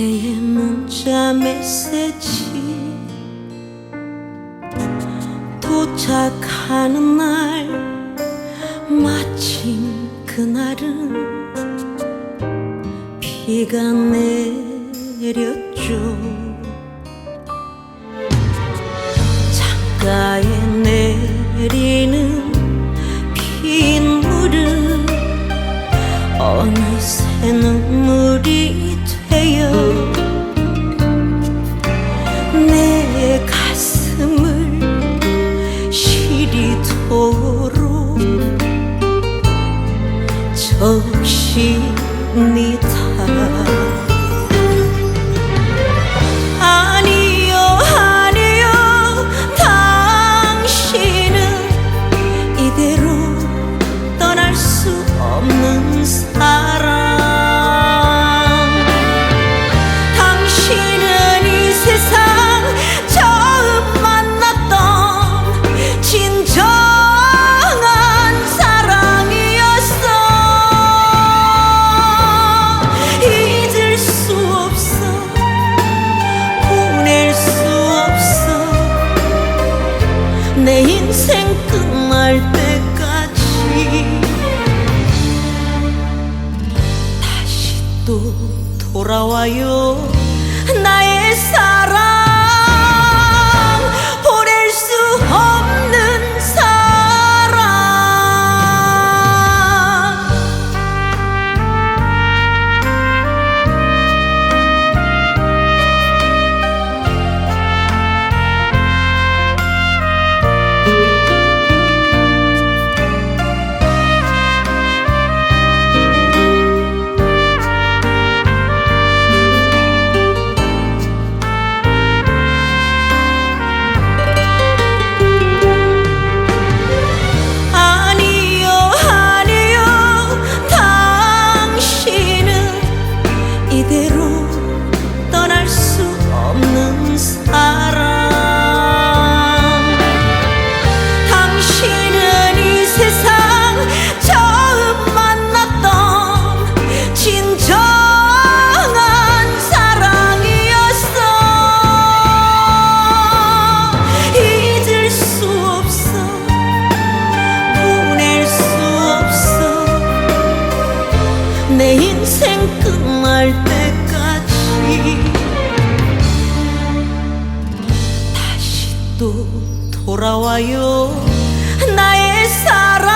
그대의 문자 메시지. 도착하는 날 마침 그날은 비가 내렸죠. 창가에 내리는 빗물은 어느새 눈물이 되어 내 가슴을 시리도록 적십니 인생 끝날 때까지 다시 또 돌아와요 이 끝날 때까지 다시 또 돌아와요. 나의 사랑.